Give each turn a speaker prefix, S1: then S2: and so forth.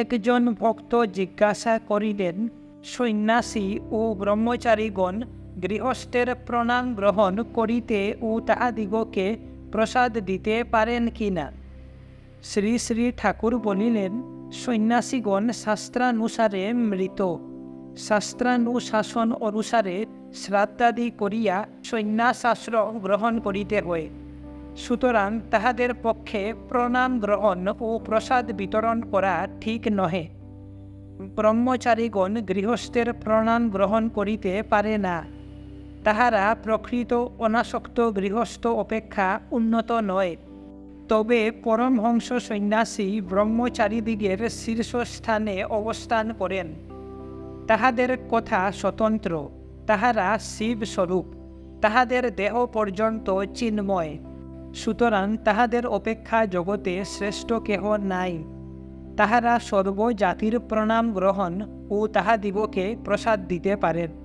S1: একজন ভক্ত জিজ্ঞাসা করিলেন, সন্ন্যাসী ও ব্রহ্মচারীগণ গৃহস্থের প্রণাম গ্রহণ করিতে ও তাহাদিগকে প্রসাদ দিতে পারেন কি না? শ্রী শ্রী ঠাকুর বলিলেন, সন্ন্যাসীগণ শাস্ত্রানুসারে মৃত। শাস্ত্রানুশাসন অনুসারে শ্রাদ্ধাদি করিয়া সন্ন্যাসাশ্রম গ্রহণ করিতে হয়। সুতরাং তাহাদের পক্ষে প্রণাম গ্রহণ ও প্রসাদ বিতরণ করা ঠিক নহে। ব্রহ্মচারীগণ গৃহস্থের প্রণাম গ্রহণ করিতে পারে না। তাহারা প্রকৃত অনাসক্ত গৃহস্থ অপেক্ষা উন্নত নয়। তবে পরমহংস সন্ন্যাসী ব্রহ্মচারীদিগের শীর্ষস্থানে অবস্থান করেন। তাহাদের কথা স্বতন্ত্র। তাহারা শিবস্বরূপ। তাহাদের দেহ পর্যন্ত চিন্ময়। সুতরাং তাহাদের অপেক্ষা জগতে শ্রেষ্ঠ কেহ নাই। তাহারা সর্বজাতির প্রণাম গ্রহণ ও তাহাদিগকে প্রসাদ দিতে পারেন।